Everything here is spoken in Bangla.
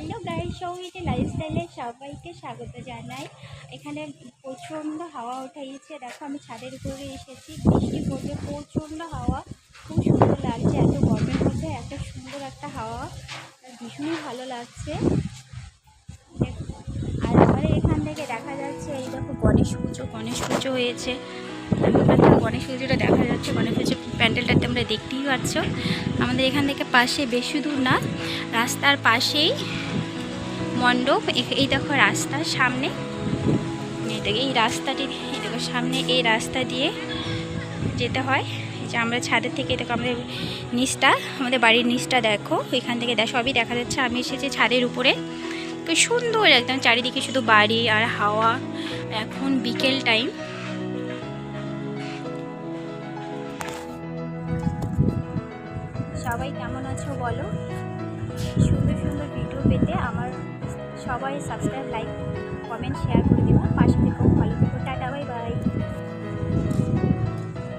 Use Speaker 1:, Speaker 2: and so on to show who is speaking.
Speaker 1: হ্যালো গাইড সঙ্গীতে লাইফস্টাইলে সবাইকে স্বাগত জানাই। এখানে প্রচণ্ড হাওয়া উঠাইছে। দেখো, আমি ছাদের উপরে এসেছি। বৃষ্টি পড়বে প্রচণ্ড হাওয়া। খুব সুন্দর লাগছে, এত গরমের মধ্যে এত সুন্দর একটা হাওয়া। ভীষণই ভালো লাগছে। আর আমার এখান থেকে দেখা যাচ্ছে, এই দেখো গণেশ পুজো গণেশ পুজো হয়েছে। গণেশ পুজোটা দেখা যাচ্ছে, গণেশ পুজো প্যান্ডেলটা তোমরা দেখতেই পাচ্ছ। আমাদের এখান থেকে পাশে বেশি দূর না, রাস্তার পাশেই মণ্ডপ এই দেখো রাস্তার সামনে। এই রাস্তাটি, এই দেখো সামনে এই রাস্তা দিয়ে যেতে হয়। যে আমরা ছাদের থেকে দেখো আমাদের নিচটা, আমাদের বাড়ির নিচটা দেখো। এখান থেকে দেখ, সবই দেখা যাচ্ছে। আমি এসেছি ছাদের উপরে। তো সুন্দর একদম, চারিদিকে শুধু বাড়ি আর হাওয়া। এখন বিকেল টাইম। সবাই কেমন আছো বলো? সুন্দর সুন্দর সবাই সাবস্ক্রাইব লাইক কমেন্ট শেয়ার করে দেবো পাশে থেকেও